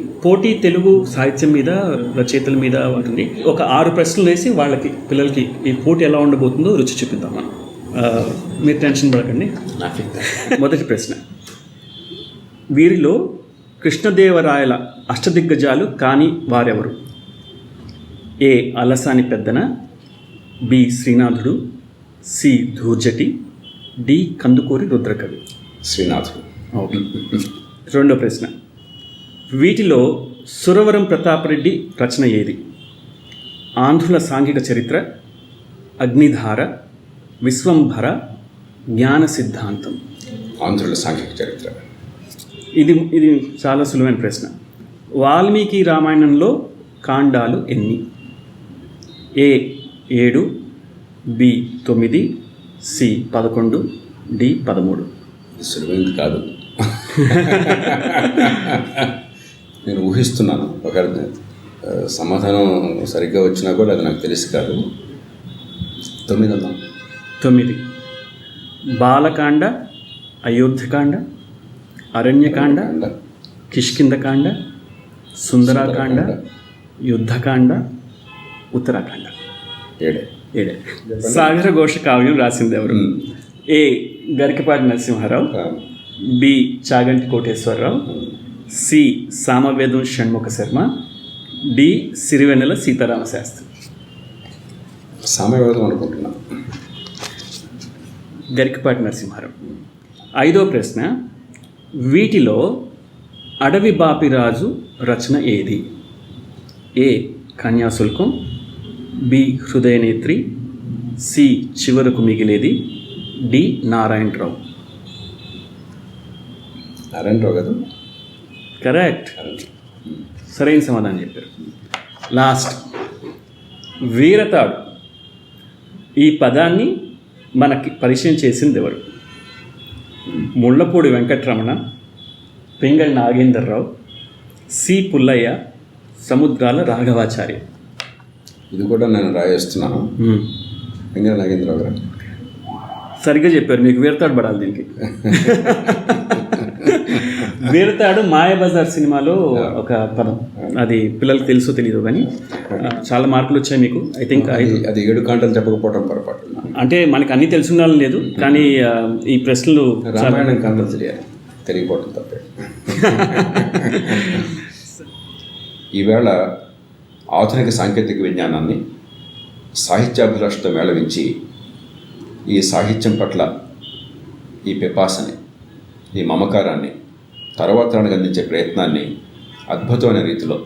పోటీ తెలుగు సాహిత్యం మీద రచయితల మీద ఉంటుంది ఒక ఆరు ప్రశ్నలు వేసి వాళ్ళకి పిల్లలకి ఈ పోటీ ఎలా ఉండబోతుందో రుచి చూపిద్దాం. మనం మీరు టెన్షన్ పడకండి. మొదటి ప్రశ్న. వీరిలో కృష్ణదేవరాయల అష్టదిగ్గజాలు కాని వారెవరు? A. Alasani Peddana B. Srinathudu C. Dhurjati D. Kandukuri Rudrakavi. Srinathudu. Okay. రెండో ప్రశ్న. వీటిలో సురవరం ప్రతాపరెడ్డి రచన ఏది? ఆంధ్రుల సాంఘిక చరిత్ర అగ్నిధార విశ్వంభర జ్ఞాన సిద్ధాంతం. ఆంధ్రుల సాంఘిక చరిత్ర. ఇది ఇది చాలా సులువైన ప్రశ్న. వాల్మీకి రామాయణంలో కాండాలు ఎన్ని? ఏ ఏడు బి తొమ్మిది సి పదకొండు డి పదమూడు. సులువైంది కాదు. నేను ఊహిస్తున్నాను ఒక సమాధానం సరిగ్గా వచ్చినా కూడా అది నాకు తెలిసి కాదు. తొమ్మిది అన్నా తొమ్మిది. బాలకాండ అయోధ్యకాండ అరణ్యకాండ కిష్కిందకాండ సుందరాకాండ యుద్ధకాండ ఉత్తరాకాండ. ఏడే. ఏడే. సాగర ఘోష కావ్యం రాసింది ఎవరు. A. Garikapati Narasimharao. B. Chaganti Koteswararao. C Samavedam Shanmukha Sharma D Sirivennela Sitarama Sastri. సామ్యవాదం అనుకుంటున్నాను గరికపాటి నరసింహారావు. ఐదో ప్రశ్న వీటిలో అడవి బాపిరాజు రచన ఏది? A Kanyasulkam B Hrudayanetri C Chivaraku Migiledi D Narayana Rao. Narayana Rao కదా కరెక్ట్. సరైన సమాధానం చెప్పారు. లాస్ట్. వీరతాడు. ఈ పదాన్ని మనకి పరిచయం చేసింది ఎవరు? ముళ్ళపూడి వెంకట్రమణ పింగళి నాగేందర్రావు సి పుల్లయ్య సముద్రాల రాఘవాచార్య. ఇది కూడా నేను రాయేస్తున్నాను. వెంకట నాగేంద్రరావు గారు. సరిగ్గా చెప్పారు. మీకు వీరతాడు పడాలి దీనికి. వీరతాడు మాయాబజార్ సినిమాలో ఒక పదం. అది పిల్లలకు తెలుసో తెలియదు కానీ చాలా మార్కులు వచ్చాయి మీకు. ఐ థింక్ అది- అది ఏడు కాంటలు చెప్పకపోవడం పొరపాటు. అంటే మనకి అన్ని తెలుసుండాలని లేదు కానీ ఈ ప్రశ్నలు రామాయణం కాంటలు తెలియాలి తెలియకపోవడం తప్పే. ఈవేళ ఆధునిక సాంకేతిక విజ్ఞానాన్ని సాహిత్యాభిలాషతో మేళవించి ఈ సాహిత్యం పట్ల ఈ పిపాసని ఈ మమకారాన్ని తర్వాత తరానికి అందించే ప్రయత్నాన్ని అద్భుతమైన రీతిలో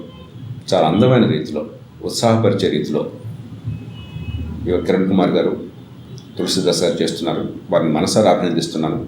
చాలా అందమైన రీతిలో ఉత్సాహపరిచే రీతిలో యువ కిరణ్ కుమార్ గారు తులసిదాస్ గారు చేస్తున్నారు. వారిని మనసారా అభినందిస్తున్నాను.